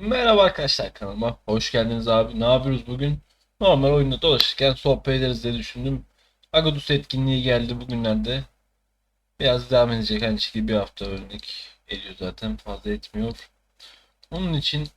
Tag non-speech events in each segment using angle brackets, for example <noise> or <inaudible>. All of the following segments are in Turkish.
Merhaba arkadaşlar kanalıma hoş geldiniz abi. Ne yapıyoruz bugün? Normal oyunda dolaşırken sohbet ederiz diye düşündüm. Agadus etkinliği geldi bugünlerde. Biraz devam edecek. Aynı şekilde bir hafta örnek ediyor zaten. Fazla etmiyor. Onun için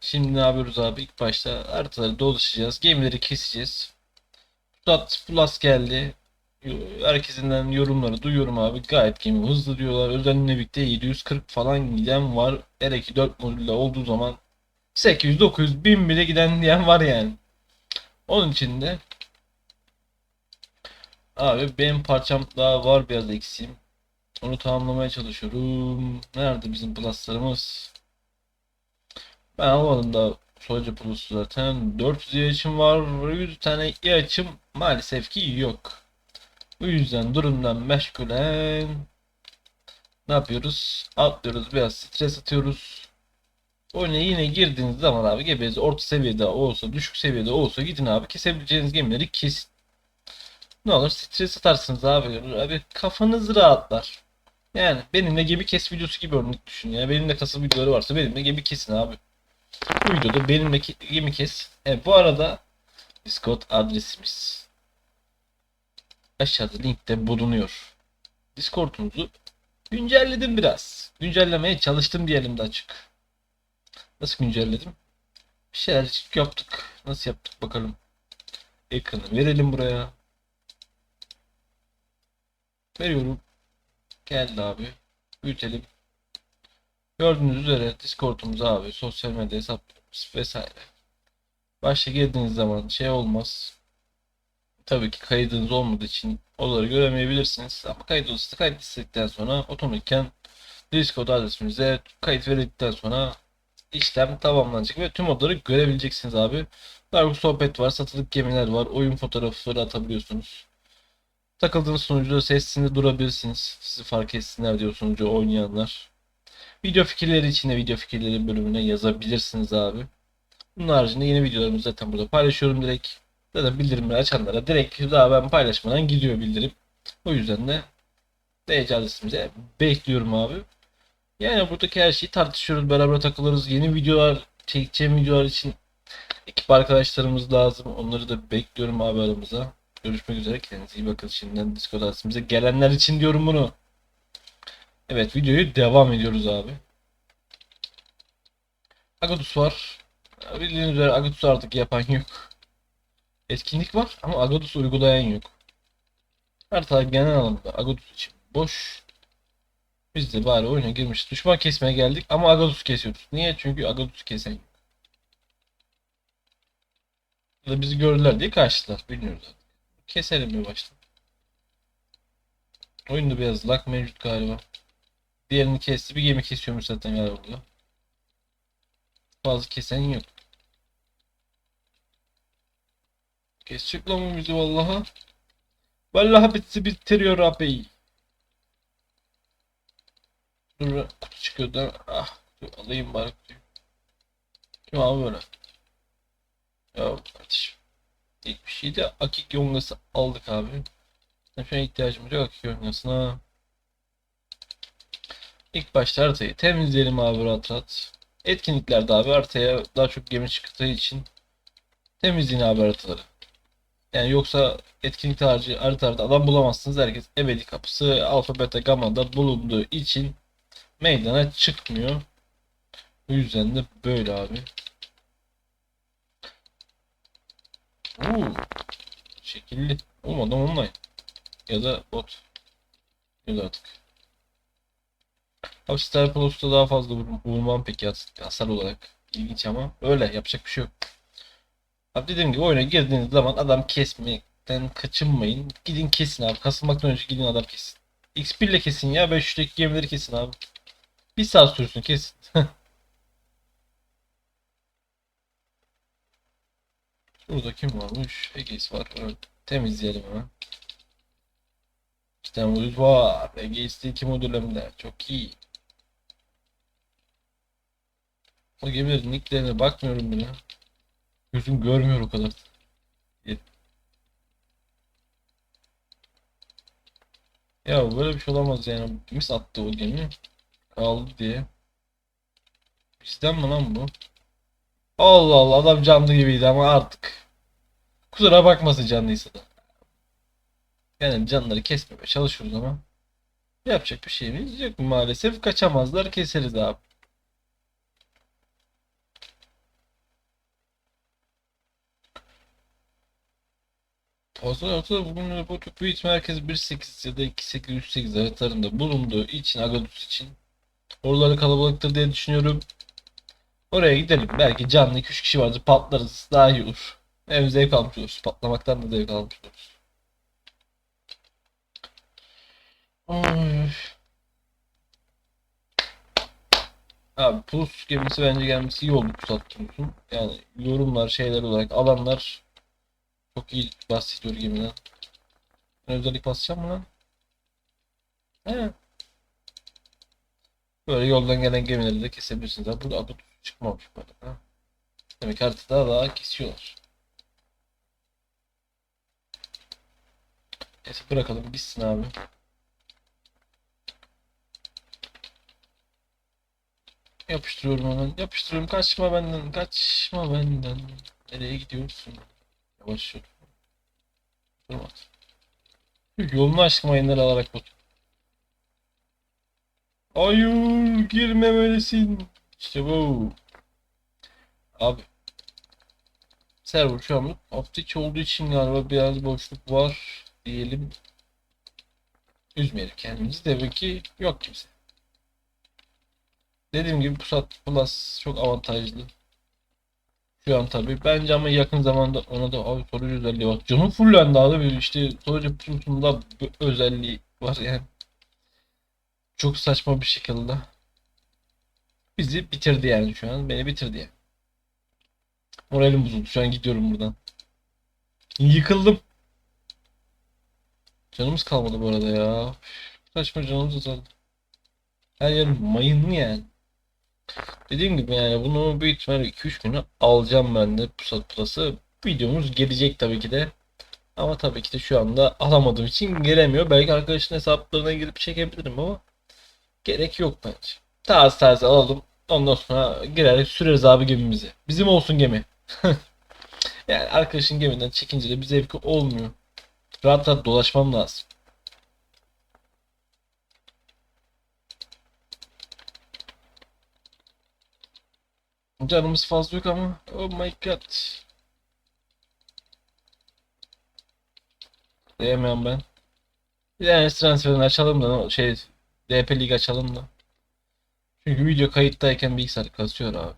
şimdi ne yapıyoruz abi? İlk başta haritaları dolaşacağız. Gemileri keseceğiz. Stat Plus geldi. Herkesinden yorumları duyuyorum abi. Gayet gemi hızlı diyorlar. Özellikle birlikte 740 falan giden var. Hele ki 4 modülle olduğu zaman 800, 900, 1000 bile giden diyen var yani. Onun için de abi benim parçam daha var biraz eksiğim. Onu tamamlamaya çalışıyorum. Nerede bizim pluslarımız? Ben almadım da Soldier Plus zaten. 400 ilaçım var. 100 tane ilaçım maalesef ki yok. Bu yüzden durumdan meşgulen ne yapıyoruz? Atlıyoruz biraz stres atıyoruz. Oyuna yine girdiğiniz zaman abi gebeniz orta seviyede olsa düşük seviyede olsa gidin abi kesebileceğiniz gemileri kesin. Ne olur stres atarsınız abi. Abi kafanız rahatlar. Yani benimle gemi kes videosu gibi örnek düşün ya. Benimle kasıl videoları varsa benimle gemi kesin abi. Bu videoda benimle gemi kes. Evet bu arada Discord adresimiz aşağıda linkte bulunuyor. Discord'umuzu güncelledim biraz. Güncellemeye çalıştım diyelim de açık. Nasıl güncelledim? Bir şeyler yaptık. Nasıl yaptık bakalım. Ekranı verelim buraya. Veriyorum. Geldi abi. Büyütelim. Gördüğünüz üzere Discord'umuz abi sosyal medya hesaplarımız vesaire. Başta girdiğiniz zaman şey olmaz. Tabii ki kaydınız olmadığı için onları göremeyebilirsiniz. Ama kayıt olursa kayıt istedikten sonra otomatikten Discord adresimize kayıt verildikten sonra işlem tamamlanacak ve tüm odaları görebileceksiniz abi. Dark sohbet var, satılık gemiler var, oyun fotoğrafları atabiliyorsunuz. Takıldığınız sunucuda sesinde durabilirsiniz. Sizi fark etsinler diyor sunucu oynayanlar. Video fikirleri için de video fikirleri bölümüne yazabilirsiniz abi. Bunun haricinde yeni videolarımı zaten burada paylaşıyorum direkt. Zaten bildirimleri açanlara direkt daha ben paylaşmadan gidiyor bildirim. O yüzden de DC adresimize bekliyorum abi. Yani buradaki her şeyi tartışıyoruz, beraber takılırız. Yeni videolar, çekeceğim videolar için ekip arkadaşlarımız lazım. Onları da bekliyorum abi aramıza. Görüşmek üzere. Kendinize iyi bakın. Şimdiden Discord adresimize gelenler için diyorum bunu. Evet videoyu devam ediyoruz abi. Agadus var. Bildiğiniz üzere Agadus artık yapan yok. Etkinlik var ama Agadus uygulayan yok. Harita genel anlamda Agadus için boş. Biz de bari oyuna girmiş düşman kesmeye geldik ama Agadus kesiyoruz. Niye? Çünkü Agadus kesen yok. Da bizi gördüler diye kaçtılar. Bilmiyoruz artık. Keselim bir baştan. Oyunda biraz lag mevcut galiba. Diğerini kesti. Bir gemi kesiyormuş zaten galiba burada. Fazla kesen yok. Kesecek lan bu bizi vallaha. Vallahi bizi bitiriyor abi. Dur kutu çıkıyor da ah alayım bari. Kim abi böyle? Ya kardeşim. İlk bir şey de akik yongası aldık abi. Şu ihtiyacımız yok akik yongasına. İlk başta haritayı temizleyelim abi rahat rahat. Etkinliklerde abi haritaya daha çok gemi çıktığı için temizleyin abi haritaları. Yani yoksa etkinlik harici haritada adam bulamazsınız. Herkes ebedi kapısı alfa beta gamma'da bulunduğu için meydana çıkmıyor. Bu yüzden de böyle abi. Oo, şekilli. Olmadı online. Ya da bot. Da artık. Abi Star Plus'ta daha fazla vur- vurmam peki has- hasar olarak. İlginç ama öyle yapacak bir şey yok. Abi dediğim gibi oyuna girdiğiniz zaman adam kesmekten kaçınmayın. Gidin kesin abi. Kasılmaktan önce gidin adam kesin. X1 ile kesin ya. 500'teki gemileri kesin abi. Bir saat sürsün kesin. <laughs> Burada kim varmış? Egeis var. Evet. Temizleyelim hemen. İki tane modül var. Egeis'te iki modül hem de. Çok iyi. O gemilerin nicklerine bakmıyorum bile. Gözüm görmüyor o kadar. Yet- Ya böyle bir şey olamaz yani. Mis attı o gemi. Kaldı diye. Bizden mi lan bu? Allah Allah adam canlı gibiydi ama artık. Kusura bakmasın canlıysa da. Yani canları kesmemeye çalışıyoruz ama. Yapacak bir şeyimiz yok maalesef. Kaçamazlar keseriz abi. Fazla ortada bugün bu büyük ihtimal herkes 1.8 ya da 2.8 3.8 haritalarında bulunduğu için Agadus için oraları kalabalıktır diye düşünüyorum. Oraya gidelim. Belki canlı 2-3 kişi vardır patlarız. Daha iyi olur. Hem zevk almış oluruz. Patlamaktan da zevk almış oluruz. Ay. Abi Plus gemisi bence gelmesi iyi oldu Plus Atkimus'un. Yani yorumlar şeyler olarak alanlar çok iyi bahsediyor gemiden. Ben özellik basacağım mı lan? He. Böyle yoldan gelen gemileri de kesebilirsiniz. Abi burada adı çıkmamış böyle. Ha. Demek haritada daha kesiyorlar. Neyse bırakalım gitsin abi. Yapıştırıyorum hemen. Yapıştırıyorum. Kaçma benden. Kaçma benden. Nereye gidiyorsun? Yürü. Durma. Yolunu aşkım ayınları alarak bot. Hayır girmemelisin. İşte bu. Abi. Server şu an hafta içi olduğu için galiba biraz boşluk var diyelim. Üzmeyelim kendimizi. Demek ki yok kimse. Dediğim gibi Pusat Plus çok avantajlı. Şu an tabii. Bence ama yakın zamanda ona da abi sorucu özelliği var. Canım fullendi abi. İşte sorucu Plus'unda bu özelliği var yani. Çok saçma bir şekilde. Bizi bitirdi yani şu an. Beni bitirdi yani. Moralim bozuldu. Şu an gidiyorum buradan. Yıkıldım. Canımız kalmadı bu arada ya. Saçma canımız azaldı. Her yer mayınlı yani. Dediğim gibi yani bunu büyük ihtimalle 2-3 günü alacağım ben de Pusat Plus'ı. Videomuz gelecek tabii ki de. Ama tabii ki de şu anda alamadığım için gelemiyor. Belki arkadaşın hesaplarına girip çekebilirim ama gerek yok bence. Tarz tarz alalım. Ondan sonra girerek süreriz abi gemimizi. Bizim olsun gemi. <laughs> Yani arkadaşın geminden çekince de bir zevki olmuyor. Rahat rahat dolaşmam lazım. Canımız fazla yok ama oh my god. Diyemem ben. Bir tane transferini açalım da şey DP Lig açalım da. Çünkü video kayıttayken bilgisayar kasıyor abi.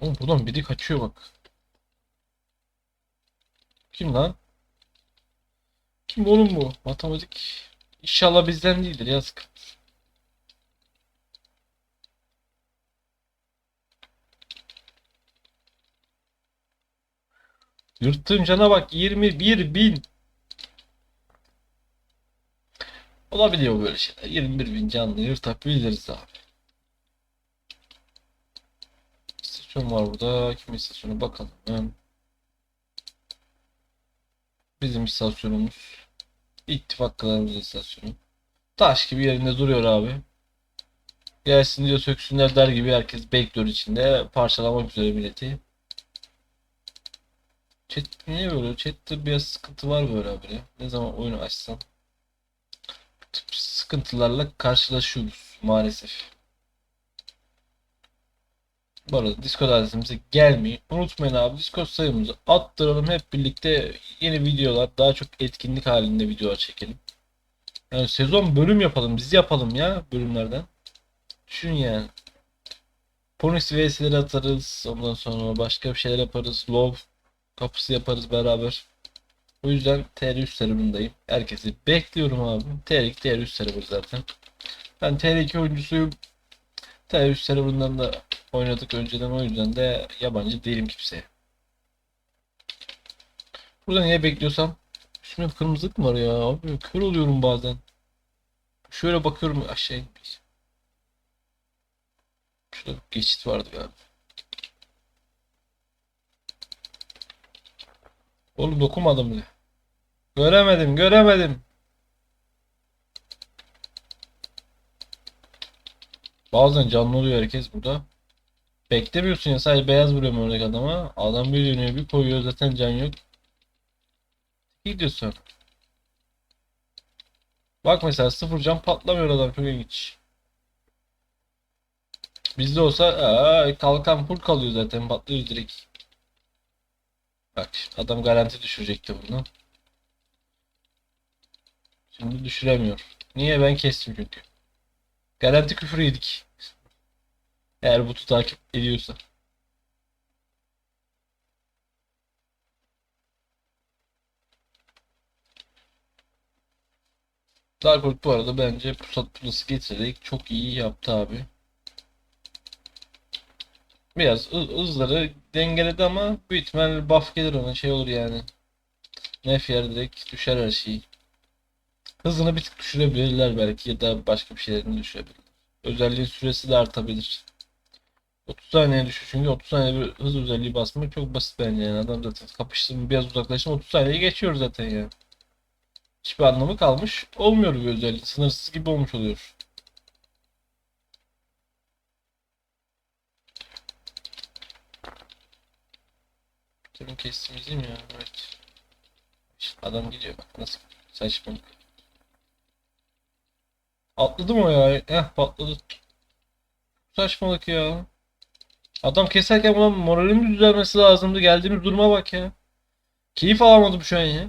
Oğlum buradan biri kaçıyor bak. Kim lan? Kim oğlum bu? Matematik. İnşallah bizden değildir yazık. Yırttığım cana bak 21 bin. Olabiliyor böyle şeyler. 21 bin canlı yırtabiliriz abi. İstasyon var burada. Kim istasyonu bakalım. Bizim istasyonumuz. İttifaklarımızın istasyonu. Taş gibi yerinde duruyor abi. Gelsin diyor söksünler der gibi herkes bekliyor içinde. Parçalamak üzere milleti. Chat niye böyle? Chat'te biraz sıkıntı var böyle abi. Ne zaman oyunu açsam tip sıkıntılarla karşılaşıyoruz maalesef. Bu arada Discord adresimize gelmeyi unutmayın abi. Discord sayımızı attıralım hep birlikte yeni videolar, daha çok etkinlik halinde videolar çekelim. Yani sezon bölüm yapalım, biz yapalım ya bölümlerden. Düşün yani. Ponix vs'leri atarız. Ondan sonra başka bir şeyler yaparız. Love kapısı yaparız beraber. O yüzden TR3 serverındayım. Herkesi bekliyorum abi. TR2 TR3 server zaten. Ben TR2 oyuncusuyum. TR3 serverından da oynadık önceden o yüzden de yabancı değilim kimseye. Burada niye bekliyorsam üstümde kırmızılık mı var ya abi kör oluyorum bazen. Şöyle bakıyorum aşağı inmiş. Şurada geçit vardı galiba. Oğlum dokunmadım bile. Göremedim, göremedim. Bazen canlı oluyor herkes burada. Beklemiyorsun ya sadece beyaz vuruyorum örnek adama. Adam bir dönüyor bir koyuyor zaten can yok. Gidiyorsun. Bak mesela sıfır can patlamıyor adam çok ilginç. Bizde olsa aa, kalkan full kalıyor zaten patlıyor direkt. Bak adam garanti düşürecekti bunu. Şimdi düşüremiyor. Niye ben kestim çünkü. Garanti küfür yedik. Eğer botu takip ediyorsa. Dark bu arada bence pusat pulası getirerek çok iyi yaptı abi. Biraz hı- hızları dengeledi ama büyük ihtimal buff gelir ona şey olur yani. Nef yer direkt düşer her şeyi. Hızını bir tık düşürebilirler belki ya da başka bir şeylerini düşürebilirler. Özelliğin süresi de artabilir. 30 saniye düşüyor çünkü 30 saniye bir hız özelliği basmak çok basit bence yani adam zaten kapıştım biraz uzaklaştım 30 saniye geçiyor zaten ya. Hiçbir anlamı kalmış olmuyor bir özellik sınırsız gibi olmuş oluyor. Demin kestiğimiz değil mi ya? Evet. Adam gidiyor bak nasıl saçmalık. Atladı mı ya? Heh patladı. Saçmalık ya. Adam keserken buna moralimiz düzelmesi lazımdı. Geldiğimiz duruma bak ya. Keyif alamadım şu an ya.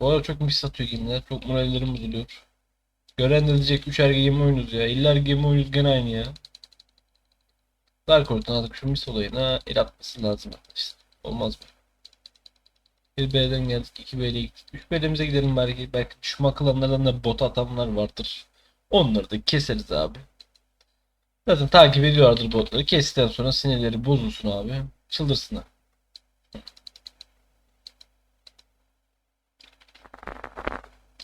Bu arada çok mis atıyor gemiler. Çok morallerim bozuluyor. Gören de diyecek üçer gemi oynuyoruz ya. İller gemi oynuyoruz gene aynı ya. Dark Horse'dan artık şu mis olayına el atması lazım arkadaşlar. Olmaz mı? 1B'den geldik 2B'ye gittik. 3B'mize gidelim belki. Belki düşman klanlardan da bot atanlar vardır. Onları da keseriz abi. Zaten takip ediyorlardır botları. Kestikten sonra sinirleri bozulsun abi. Çıldırsınlar.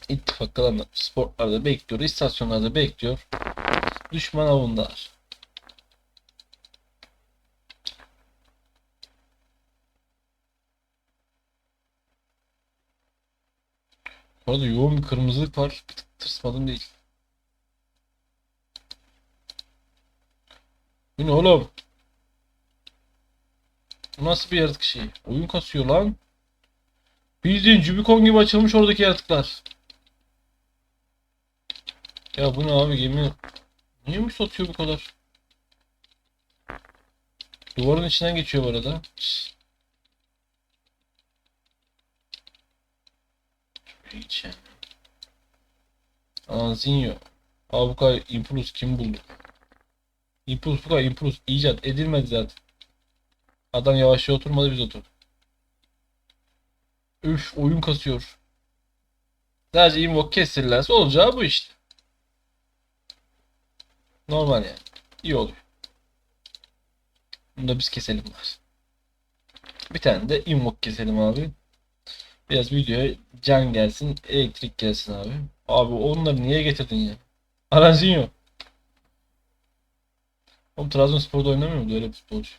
İttifak klanlar sportlarda bekliyor. istasyonlarda bekliyor. Düşman avundalar. Bu arada yoğun bir kırmızılık var. Bir tık tırsmadım değil. Bu ne oğlum? Bu nasıl bir yaratık şey? Oyun kasıyor lan. Bildiğin Jubicon gibi açılmış oradaki yaratıklar. Ya bu ne abi gemi? Niye mi satıyor bu kadar? Duvarın içinden geçiyor bu arada. Şşş. Yani. Anzinho. Abi bu kadar Impulse kim buldu? Impulse bu kadar Impulse icat edilmedi zaten. Adam yavaşça oturmadı biz oturduk. Üf oyun kasıyor. Sadece invoke kesirlerse olacağı bu işte. Normal yani. İyi oluyor. Bunu da biz keselim var. Bir tane de invoke keselim abi. Biraz videoya can gelsin, elektrik gelsin abi. Abi onları niye getirdin ya? Aracın yok. Oğlum Trabzonspor'da oynamıyor mu öyle bir futbolcu?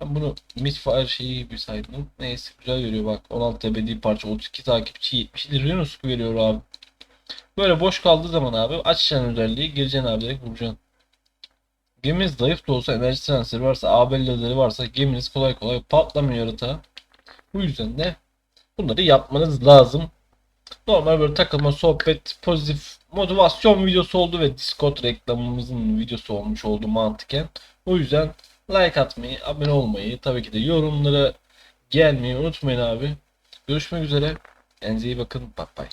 Ben bunu Midfire şeyi gibi saydım. Neyse güzel görüyor bak. 16 ebedi parça 32 takipçi 77 Renus veriyor abi. Böyle boş kaldığı zaman abi açacaksın özelliği gireceksin abi direkt vuracaksın. Geminiz zayıf da olsa enerji transferi varsa ABL'leri varsa geminiz kolay kolay patlamıyor yaratığa. Bu yüzden de bunları yapmanız lazım. Normal böyle takılma, sohbet, pozitif motivasyon videosu oldu ve Discord reklamımızın videosu olmuş oldu mantıken. O yüzden like atmayı, abone olmayı, tabii ki de yorumlara gelmeyi unutmayın abi. Görüşmek üzere. Kendinize iyi bakın. Bye bye.